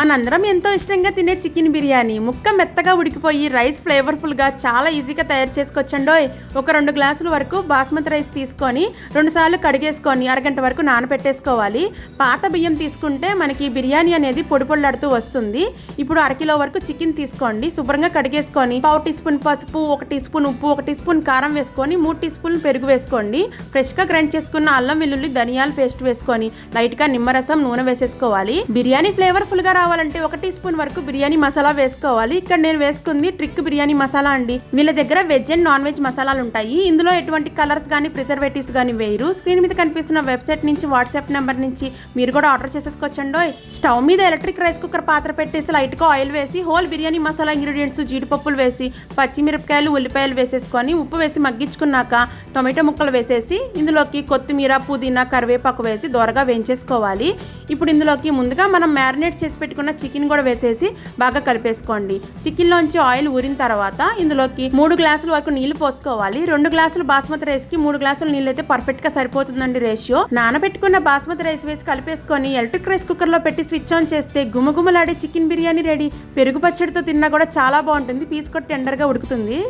మనందరం ఎంతో ఇష్టంగా తినే చికెన్ బిర్యానీ. ముక్క మెత్తగా ఉడికిపోయి రైస్ ఫ్లేవర్ఫుల్గా చాలా ఈజీగా తయారు చేసుకొచ్చండోయ్ ఒక రెండు గ్లాసుల వరకు బాస్మతి రైస్ తీసుకొని రెండుసార్లు కడిగేసుకొని అరగంట వరకు నానబెట్టేసుకోవాలి. పాత బియ్యం తీసుకుంటే మనకి బిర్యానీ అనేది పొడి పొడిలాడుతూ వస్తుంది. ఇప్పుడు అరకిలో వరకు చికెన్ తీసుకోండి. శుభ్రంగా కడిగేసుకొని పావు టీ స్పూన్ పసుపు ఒక టీ స్పూన్ ఉప్పు ఒక టీ స్పూన్ కారం వేసుకొని మూడు టీ స్పూన్ పెరుగు వేసుకోండి. ఫ్రెష్గా గ్రైండ్ చేసుకున్న అల్లం వెల్లుల్లి ధనియాల పేస్ట్ వేసుకొని లైట్గా నిమ్మరసం నూనె వేసేసుకోవాలి. బిర్యానీ ఫ్లేవర్ఫుల్గా రావాలి కావాలంటే ఒక టీ స్పూన్ వరకు బిర్యానీ మసాలా వేసుకోవాలి. ఇక్కడ నేను వేసుకుంది ట్రిక్ బిర్యానీ మసాలా అండి. వీళ్ళ దగ్గర వెజ్ అండ్ నాన్ వెజ్ మసాలాలు ఉంటాయి. ఇందులో ఎటువంటి కలర్స్ కానీ ప్రిజర్వేటివ్స్ కానీ వేయరు. స్క్రీన్ మీద కనిపిస్తున్న వెబ్సైట్ నుంచి వాట్సాప్ నెంబర్ నుంచి మీరు కూడా ఆర్డర్ చేసేసుకోవచ్చండో. స్టవ్ మీద ఎలక్ట్రిక్ రైస్ కుక్కర్ పాత్ర పెట్టేసి లైట్గా ఆయిల్ వేసి హోల్ బిర్యానీ మసాలా ఇంగ్రీడియంట్స్ జీడిపప్పులు వేసి పచ్చిమిరపకాయలు ఉల్లిపాయలు వేసేసుకొని ఉప్పు వేసి మగ్గించుకున్నాక టొమాటో ముక్కలు వేసేసి ఇందులోకి కొత్తిమీర పుదీనా కరివేపాకు వేసి దోరగా వేయించేసుకోవాలి. ఇప్పుడు ఇందులోకి ముందుగా మనం మ్యారినేట్ చేసి పెట్టుకున్న చికెన్ కూడా వేసేసి బాగా కలిపేసుకోండి. చికెన్లోంచి ఆయిల్ ఊరిన తర్వాత ఇందులోకి మూడు గ్లాసుల వరకు నీళ్ళు పోసుకోవాలి. రెండు గ్లాసులు బాస్మతి రైస్కి మూడు గ్లాసులు నీళ్ళు అయితే పర్ఫెక్ట్గా సరిపోతుందండి రేషియో. నానబెట్టుకున్న బాస్మతి రైస్ వేసి కలిపేసుకొని ఎలక్ట్రిక్ రైస్ కుక్కర్లో పెట్టి స్విచ్ ఆన్ చేస్తే గుమగుమలాడే చికెన్ బిర్యానీ రెడీ. పెరుగు పచ్చడితో తిన్నా కూడా చాలా బాగుంటుంది. పీస్ కొట్టి టెండర్గా ఉడుకుతుంది.